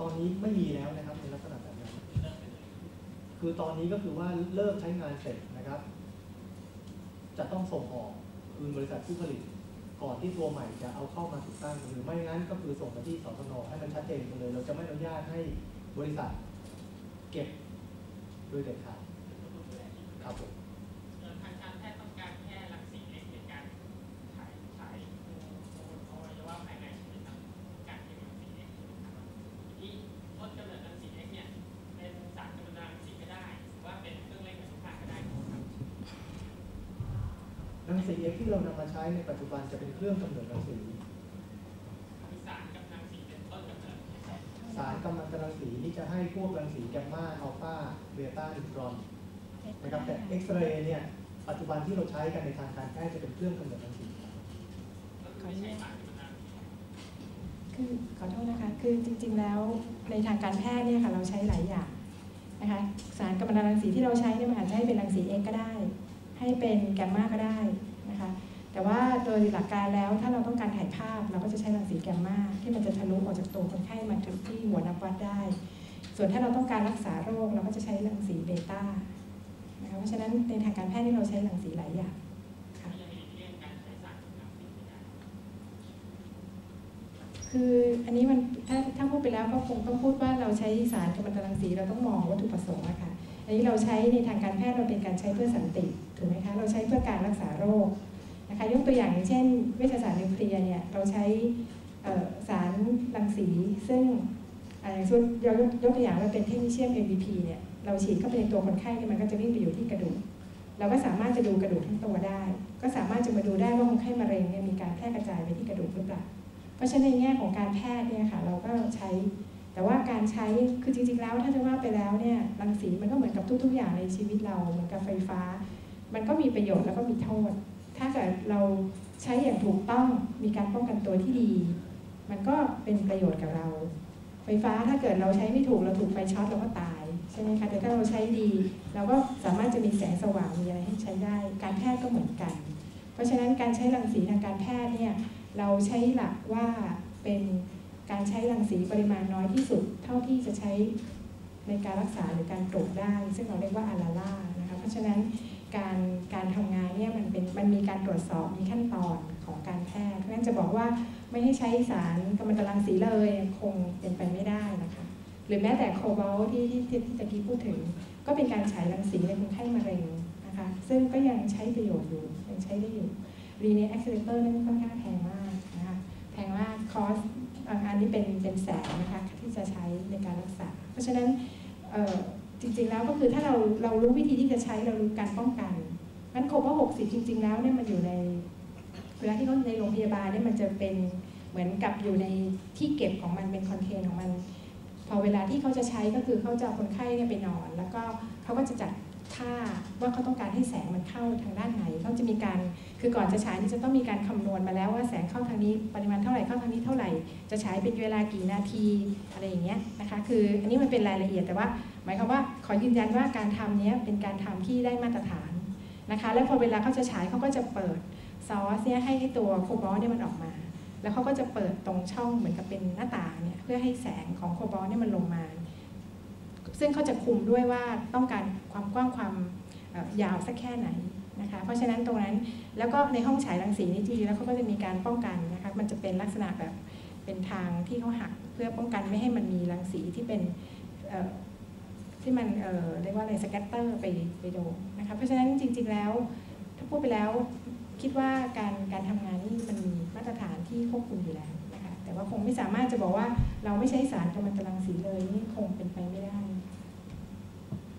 ตอนนี้ไม่มีแล้วนะครับในลักษณะแบบนั้นคือตอนนี้ก็คือว่าเลิกใช้งานเสร็จนะครับ จะต้องส่งออกคืนบริษัทผู้ผลิต ก่อนที่ตัวใหม่จะเอาเข้ามาติดตั้ง หรือไม่งั้นก็คือส่งไปที่สตนให้มันชัดเจนไปเลย เราจะไม่อนุญาตให้บริษัทเก็บโดยเด็ดขาดครับผม เอ่อทางการแพทย์ต้องการแค่รังสีเล็กในการฉายฉายอวัยวะภายในใช่ไหมครับการเก็บรังสีเล็กนะครับที่ต้นกำเนิดรังสีเล็กเนี่ยเป็นสารกัมมันตรังสีก็ได้หรือว่าเป็นเครื่องเล่นอนุภาคก็ได้ครับ รังสีเอ็กที่เรานำมาใช้ในปัจจุบันจะเป็นเครื่องกำเนิดรังสีสารกับรังสีเป็นต้นกำเนิดรับสารกำมันตรังสีที่จะให้พวกรังสีแกมมาอัลฟาเบต้านิวตรอนนะครับแต่เอ็กซเรย์เนี่ยปัจจุบันที่เราใช้กันในทางการแพทย์จะเป็นเครื่องกำเนิดรังสีคือไม่ใช่สารกัมมันตรังสีคือขอโทษนะคะ คือจริง ๆ แล้วในทางการแพทย์เนี่ยค่ะเราใช้หลายอย่างนะคะสารกัมมันตรังสีที่เราใช้เนี่ยมันอาจจะให้เป็นรังสีเอ็กก็ได้ ให้เป็นแกมมาก็ได้ นะคะ แต่ว่าโดยหลักการแล้วถ้าเราต้องการถ่ายภาพ เราก็จะใช้รังสีแกมมาที่มันจะทะลุออกจากตัวคนไข้มาถึงที่หัวนับวัดได้ ส่วนถ้าเราต้องการรักษาโรคเราก็จะใช้รังสีเบต้านะคะเพราะฉะนั้นในทางการแพทย์ที่เราใช้รังสีหลายอย่างคืออันนี้มันถ้าถ้าพูดไปแล้วก็คงต้องพูดว่าเราใช้สารกัมมันตรังสีเราต้องมองวัตถุประสงค์อะค่ะอั นนี้เราใช้ในทางการแพทย์เราเป็นการใช้เพื่อสันติถูกไหมคะเราใช้เพื่อการรักษาโรคนะคะยกตัวอย่างอย่างเช่น เวชศาสตร์นิวเคลียร์เนี่ยเราใช้สารรังสี ซึ่งอย่างเช่นยกยกตัวอย่างว่าเป็นเทคนิเชียม MVP เนี่ยเราฉีดเข้าไปในตัวคนไข้เนี่ยมันก็จะวิ่งไปอยู่ที่กระดูกเราก็สามารถจะดูกระดูกทั้งตัวได้ ก็สามารถจะมาดูได้ว่าคนไข้มะเร็งเนี่ยมีการแพร่กระจายไปที่กระดูกหรือเปล่า เพราะฉะนั้นในแง่ของการแพทย์เนี่ยค่ะเราก็ใช้ แต่ว่าการใช้คือจริงๆแล้วถ้าจะว่าไปแล้วเนี่ยรังสีมันก็เหมือนกับทุก ๆ อย่างในชีวิตเราเหมือนกับไฟฟ้า มันก็มีประโยชน์แล้วก็มีโทษ ถ้าเกิดเราใช้อย่างถูกต้องมีการป้องกันตัวที่ดี มันก็เป็นประโยชน์กับเรา ไฟฟ้าถ้าเกิดเราใช้ไม่ถูกเราถูกไฟช็อตเราก็ตายใช่ไหมคะแต่ถ้าเราใช้ดี เราก็สามารถจะมีแสงสว่างมีอะไรให้ใช้ได้ การแพทย์ก็เหมือนกัน เพราะฉะนั้นการใช้รังสีทางการแพทย์เนี่ยเราใช้หลักว่าเป็น การใช้รังสีปริมาณน้อยที่สุด เท่าที่จะใช้ในการรักษาหรือการตรวจได้ ซึ่งเราเรียกว่าอาราล่านะคะเพราะฉะนั้นการการทำงานเนี่ยมันเป็นมันมีการตรวจสอบมีขั้นตอนของการแพทย์เพราะฉะนั้นจะบอกว่าไม่ให้ใช้สารกัมมันตรังสีเลยคงเป็นไปไม่ได้นะคะหรือแม้แต่โคบอลที่ที่ที่ตะกี้พูดถึง ก็เป็นการฉายรังสีในคนไข้มะเร็งนะคะซึ่งก็ยังใช้ประโยชน์อยู่ยังใช้ได้อยู่รีเนแอคเซเลเตอร์นั่นค่อนข้างแพงมากนะคะแพงมากคอส อันนี้เป็นเป็นแสนนะคะที่จะใช้ในการรักษา เพราะฉะนั้นจริงๆแล้วก็คือถ้าเราเรารู้วิธีที่จะใช้เรารู้การป้องกันงั้นโคบอลต์60จริง ๆ แล้วเนี่ยมันอยู่ในเวลาที่เขาในโรงพยาบาลเนี่ยมันจะเป็นเหมือนกับอยู่ในที่เก็บของมันเป็นคอนเทนของมัน พอเวลาที่เขาจะใช้ก็คือเขาจะเอาคนไข้เนี่ยไปนอน แล้วก็เขาก็จะจัด ท่าว่าเขาต้องการให้แสงมันเข้าทางด้านไหนเขาจะมีการคือก่อนจะฉายนี่จะต้องมีการคำนวณมาแล้วว่าแสงเข้าทางนี้ปริมาณเท่าไหร่เข้าทางนี้เท่าไหร่ จะฉายเป็นเวลากี่นาทีอะไรอย่างเงี้ยนะคะคืออันนี้มันเป็นรายละเอียดแต่ว่า หมายความว่าขอยืนยันว่าการทำนี้เป็นการทำที่ได้มาตรฐานนะคะแล้วพอเวลาเขาจะฉายเขาก็จะเปิดซอสเนี่ยให้ตัวโคบอลเนี่ยมันออกมา แล้วเขาก็จะเปิดตรงช่องเหมือนกับเป็นหน้าต่างเนี่ยเพื่อให้แสงของโคบอลเนี่ยมันลงมา ซึ่งเขาจะคุมด้วยว่าต้องการความกว้างความยาวสักแค่ไหนนะคะ เพราะฉะนั้นตรงนั้นแล้วก็ในห้องฉายรังสีนี่จริงๆแล้วเขาก็จะมีการป้องกันนะคะ มันจะเป็นลักษณะแบบเป็นทางที่เขาหักเพื่อป้องกันไม่ให้มันมีรังสีที่เป็นที่มันเเรียกว่าอะไรสแกตเตอร์ไปไปโดนนะคะ เพราะฉะนั้นจริง ๆแล้ว ถ้าพูดไปแล้วคิดว่าการการทำงานนี่มันมีมาตรฐานที่ควบคุมอยู่แล้วนะคะ แต่ว่าคงไม่สามารถจะบอกว่าเราไม่ใช้สารกัมมันตรังสีเลยนี่คงเป็นไปไม่ได้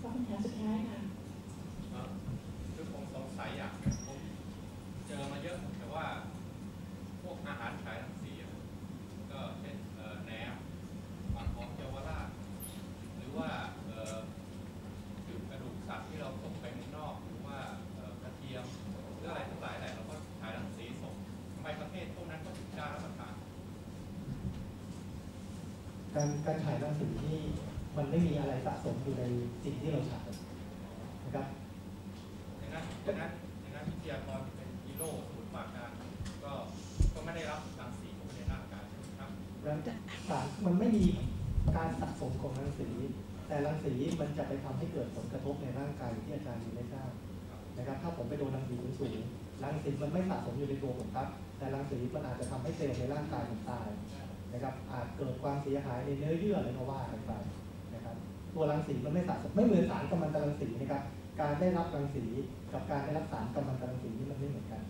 คำถามสุดท้ายค่ะ ครับคือผมสงสัยอย่างหนึงผมเจอมาเยอะแต่ว่า พวกอาหารฉายรังสีอะก็เช่นเอ่อแหนมปากของเยาวราชหรือว่าเอ่อกระดูกสัตว์ที่เราส่งไปเมืองนอก หรือว่าเอ่อกระเทียมหรืออะไรทั้งหลายแหละเราก็ฉายรังสีส่งทำไมประเทศพวกนั้นก็ถึงกล้ารับประทาน การการฉายรังสีนี่มันไม่มีอะไรสะสมอยู่ในสิ่งที่เราฉายนะครับอย่างนั้นอย่างนั้นอย่างนั้นวิทยากรที่เป็นฮีโร่สมุทรปราการก็ก็ไม่ได้รับรังสีเข้าไปในร่างกายใช่ไหมครับแล้วสารมันไม่มีการสะสมของรังสี แต่รังสีมันจะไปทำให้เกิดผลกระทบในร่างกายที่อาจารย์ยังไม่ทราบนะครับ ถ้าผมไปโดนรังสีสูงๆรังสีมันไม่สะสมอยู่ในตัวผมครับ แต่รังสีมันอาจจะทำให้เซลล์ในร่างกายผมตาย นะครับอาจเกิดความเสียหายในเนื้อเยื่ออะไรก็ว่ากันไปนะครับตัวรังสีมันไม่สะสมไม่เหมือนสารกัมมันตรังสีนะครับการได้รับรังสีกับการได้รับสารกัมมันตรังสีนี่มันไม่เหมือนกัน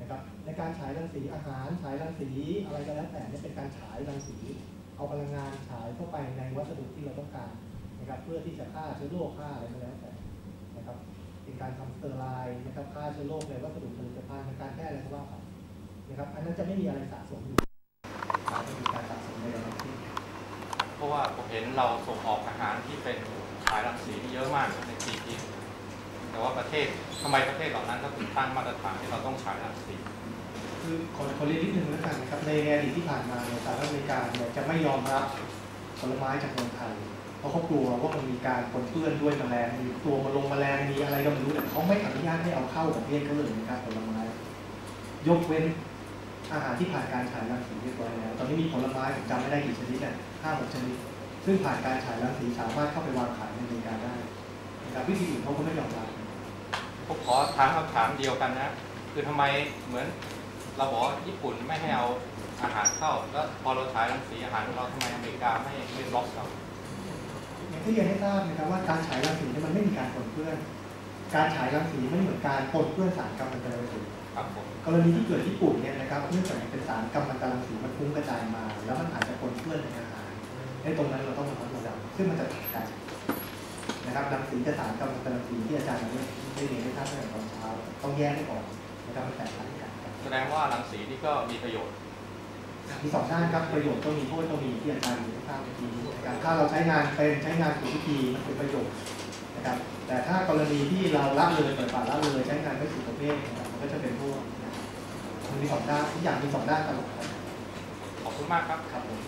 นะครับในการฉายรังสีอาหารฉายรังสีอะไรก็แล้วแต่เนี่ยเป็นการฉายรังสี เอาพลังงานฉายเข้าไปในวัสดุที่เราต้องการนะครับเพื่อที่จะฆ่าเชื้อโรคฆ่าอะไรก็แล้วแต่นะครับเป็นการทำสเตอร์ไลน์นะครับฆ่าเชื้อโรคในวัสดุผลิตภัณฑ์ในการแพทย์อะไรก็ว่าไปนะครับอันนั้นจะไม่มีอะไรสะสมอยู่ไม่มีการสะสมในระดับที่ เพราะว่าผมเห็นเราส่งออกอาหารที่เป็นฉายรังสีนี่เยอะมากในปีนี้แต่ว่าประเทศทำไมประเทศเหล่านั้นก็ถึงตั้งมาตรฐานที่เราต้องฉายรังสีคือขอขอเรียนนิดนึงแล้วกันนะครับในอดีตที่ผ่านมาเนี่ยสหรัฐอเมริกาเนี่ยจะไม่ยอมรับผลไม้จากเมืองไทยเพราะเขากลัวว่ามันมีการปนเปื้อนด้วยแมลงมีตัวมาลงแมลงมีอะไรก็ไม่รู้แต่เขาไม่อนุญาตให้เอาเข้าประเทศเขาเลยนะครับผลไม้ยกเว้น อาหารที่ผ่านการฉายรังสีเรียบร้อยแล้ว ตอนนี้มีผลไม้ผมจำไม่ได้กี่ชนิดเนี่ยห้าหกชนิด ซึ่งผ่านการฉายรังสีสามารถเข้าไปวางขายในอเมริกาได้นะครับวิธีอื่นเขาก็ไม่ยอมรับผมขอถามคำถามเดียวกันนะ คือทำไมเหมือนเราบอกว่าญี่ปุ่นไม่ให้เอาอาหารเข้า แล้วพอเราฉายรังสีอาหารของเราทำไมอเมริกาไม่ไม่บล็อกเราอย่างที่เรียนให้ทราบนะครับว่าการฉายรังสีเนี่ยมันไม่มีการปนเปื้อน การฉายรังสีไม่เหมือนการปนเปื้อนสารกัมมันตรังสีครับผม กรณีที่เกิดญี่ปุ่นเนี่ยนะครับเนื่องจากมันเป็นสารกัมมันตรังสีมันฟุ้งกระจายมา แล้วมันอาจจะปนเปื้อนในอาหารในตรงนั้นเราต้องระมัดระวังซึ่งมันจะต่างกันนะครับรังสีกับสารกัมมันตรังสีที่อาจารย์ได้ได้เรียนให้ทราบตั้งแต่ตอนเช้าต้องแยกให้ออกนะครับมันแตกต่างกันครับแสดงว่ารังสีนี่ก็มีประโยชน์มีสองด้านครับประโยชน์ก็มีโทษก็มีที่อาจารย์เรียนให้ทราบเมื่อกี้นะครับถ้าเราใช้งานเป็นใช้งานถูกวิธีมันเป็นประโยชน์นะครับแต่ถ้ากรณีที่เราละเลยปล่อยปละละเลยใช้งานไม่ถูกประเภทนะครับมัน ก็จะเป็นโทษนะครับมันมีสองด้านทุกอย่างมีสองด้านตลอดครับขอบคุณมากครับครับผม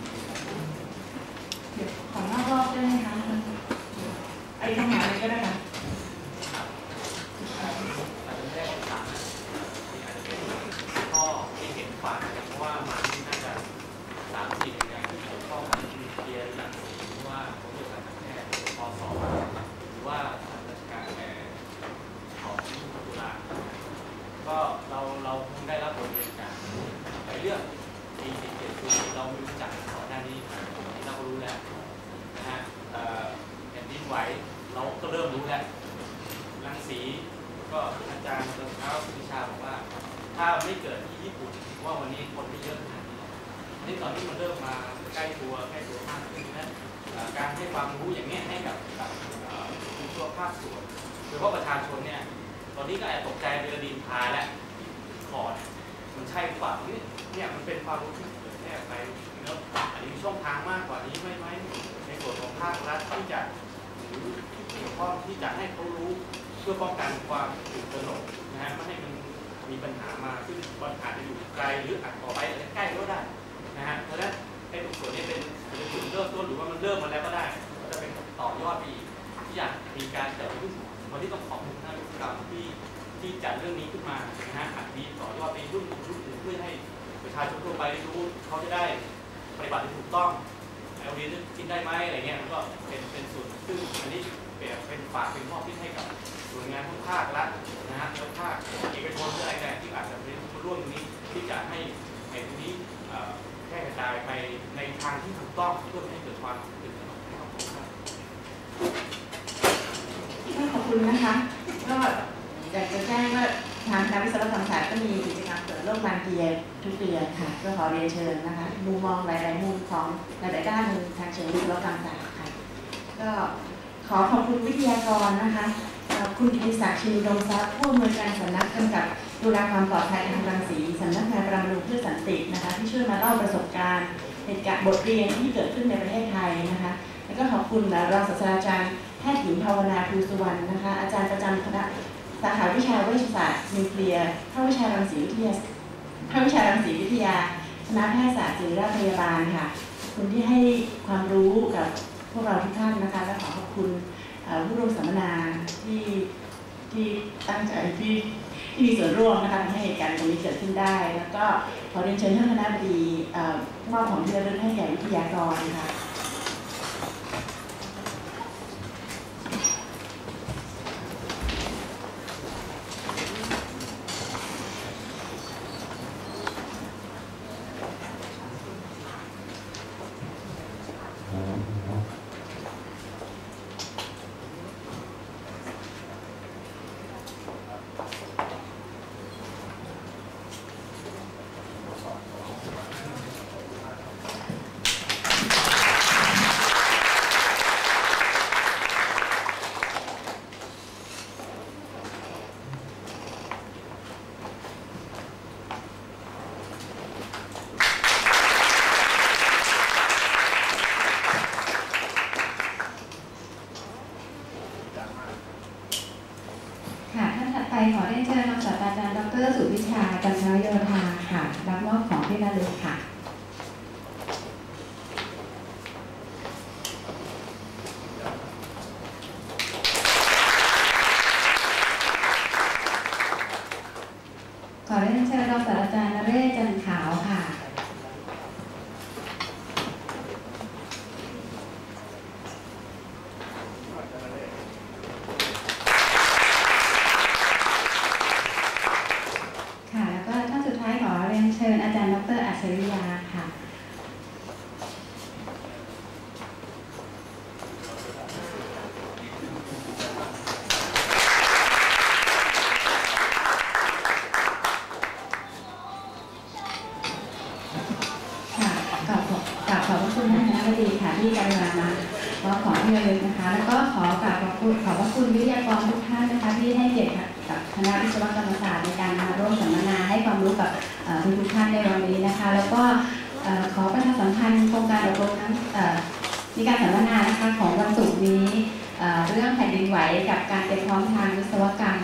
เดี๋ยวขอนอกรอบได้ไหมคะไอ้คำถามอะไรก็ได้ค่ะ อาจจะไม่ได้คำถามนะอาจจะเป็นข้อที่เห็นขวาเพราะว่ามันน่าจะสามสี่อย่างที่เกี่ยวข้องกับนิวเคลียร์รังสีหรือว่าผลเกี่ยวกับการแพทย์ปสหรือว่าราชการแพทย์ของตุลาก็เราเราคงได้รับบทเรียนจากหลายเรื่องปีสิบเจ็ดปีเราไม่รู้จักก่อนหน้านี้ที่เราก็รู้แล้วนะฮะเอ่อแผ่นดินไหวเารู้แล้วรังสีก็อาจารย์ตอนเช้าวิชาบอกว่า ถ้าไม่เกิดที่ญี่ปุ่นว่าวันนี้คนไม่เยอะขนาดนี้นี่ตอนที่มันเริ่มมาใกล้ตัวใกล้ตัวมากขึ้นนะการให้ความรู้อย่างนี้ยให้กับกับเอ่อทุกตัวภาคส่วนโดยเฉพาะประชาชนเนี่ยตอนนี้ก็แอบตกใจเรือดินพายแล้วขอดมันใช่หรือเปล่าเนี่ยมันเป็นความรู้ที่เผยแพร่ไปแล้วอันนี้ช่องทางมากกว่านี้ไหมไหมในส่วนของภาครัฐที่จะ เกี่ยวข้องที่จะให้เขารู้เพื่อป้องกันความตื่นตระหนกนะฮะไม่ให้มันมีปัญหามาซึ่งมันอาจจะอยู่ไกลหรืออาจต่อไปอาจจะใกล้ก็ได้นะฮะเพราะฉะนั้นไอ้ตรงส่วนนี้เป็นเป็นจุดเริ่มต้นหรือว่ามันเริ่มมาแล้วก็ได้ก็จะเป็นต่อยอดไปอีกที่อยากมีการจัดขึ้นวันที่ต้องขอบคุณท่านผู้กำกับที่ที่จัดเรื่องนี้ขึ้นมานะฮะอาจมีต่อยอดไปรุ่นรุ่นอื่นเพื่อให้ประชาชนทั่วไปได้รู้เขาจะได้ปฏิบัติถูกต้อง เอาเรียนกินได้ไหมอะไรเงี้ยก็เป็นเป็นส่วนซึ่งอันนี้เป็นเป็นฝากเป็นมอบที่ให้กับหน่วยงานทุกภาครัฐนะฮะแล้วภาคเอกชนหรืออะไรแต่ที่อาจจะเป็นร่วมตรงนี้ที่จะให้ให้ตรงนี้แพร่กระจายไปในทางที่ถูกต้องเพื่อให้เกิดความตื่นตระหนกให้กับผมครับขอบคุณนะคะก็อยากจะแจ้งว่า ทางคณะวิศวกรรมศาสตร์ก็มีกิจกรรมเปิดโลกบางเกียร์ทุกเดือนค่ะก็ขอเรียนเชิญนะคะมุมมองหลายๆมุมของหลายๆด้านทางเชิงวิศวกรรมศาสตร์ค่ะก็ขอขอบคุณวิทยากรนะคะคุณกิติศักดิ์ชินดมทรัพย์ผู้อำนวยการสำนักกำกับดูแลความปลอดภัยทางรังสีสำนักงานประมาณเพื่อสันตินะคะ ที่ช่วยมาเล่าประสบการณ์เหตุการณ์บทเรียนที่เกิดขึ้นในประเทศไทยนะคะ แล้วก็ขอบคุณรองศาสตราจารย์แพทย์หญิงภาวนาภูสุวรรณนะคะ อาจารย์ประจำคณะ สาขาวิชาเวชศาสตร์นิวเคลียร์ภาควิชารังสีวิทยาภาควิชารังสีวิทยา คณะแพทยศาสตร์ศิริราชพยาบาลค่ะคุณที่ให้ความรู้กับพวกเราทุกท่านนะคะและขอขอบคุณผู้ร่วมสัมมนาที่ที่ตั้งใจที่ที่มีส่วนร่วมนะคะทำให้เหตุการณ์ตรงนี้เกิดขึ้นได้ แล้วก็ขอเรียนเชิญท่านคณะบดีมอบของที่ระลึกให้แก่วิทยากรค่ะ ขอเรียนเชิญรองศาสตราจารย์ดรสุ วิชาจันทรโยธาค่ะ รับมอบของที่ระลึกค่ะ ขอเรียนเชิญรองศาสตราจารย์นเรศจันทร์ขาวค่ะ ค่ะ แล้วก็ท่านสุดท้ายขอเรียนเชิญอาจารย์ดรอัจฉริยาค่ะ ค่ะกราบขอกราบขอบพระ คุณท่านคณะบดีค่ะที่กรุณามามอบของที่ระลึกนะคะ แล้วก็ขอกราบขอบคุณขอบพระคุณวิทยากรทุกท่านนะคะที่ให้เกียรติกับคณะวิศวกรรมศาสตร์ในการมาร่วมสัมมนาให้ความรู้กับทุกท่านในวันนี้นะคะ แล้วก็เอ่อขอประชาสัมพันธ์โครงการอบรมทั้งมีการสัมมนานะคะของวันศุกร์นี้เรื่องแผ่นดินไหวกับการเตรียมพร้อมทางวิศวกรรม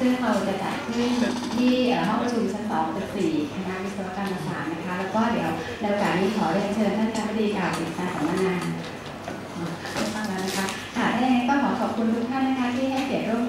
ซึ่งเราจะจัดขึ้นที่ห้องประชุมชั้น2ตึก4คณะวิศวกรรมศาสตร์นะคะ แล้วก็เดี๋ยวในโอกาสนี้ขอเรียนเชิญท่านคณบดีกล่าวปิดการสัมมนาไม่ต้องแล้วนะคะค่ะถ้าอย่างนั้ก็ขอขอบคุณทุกท่านนะคะที่ให้เกียรติร่วม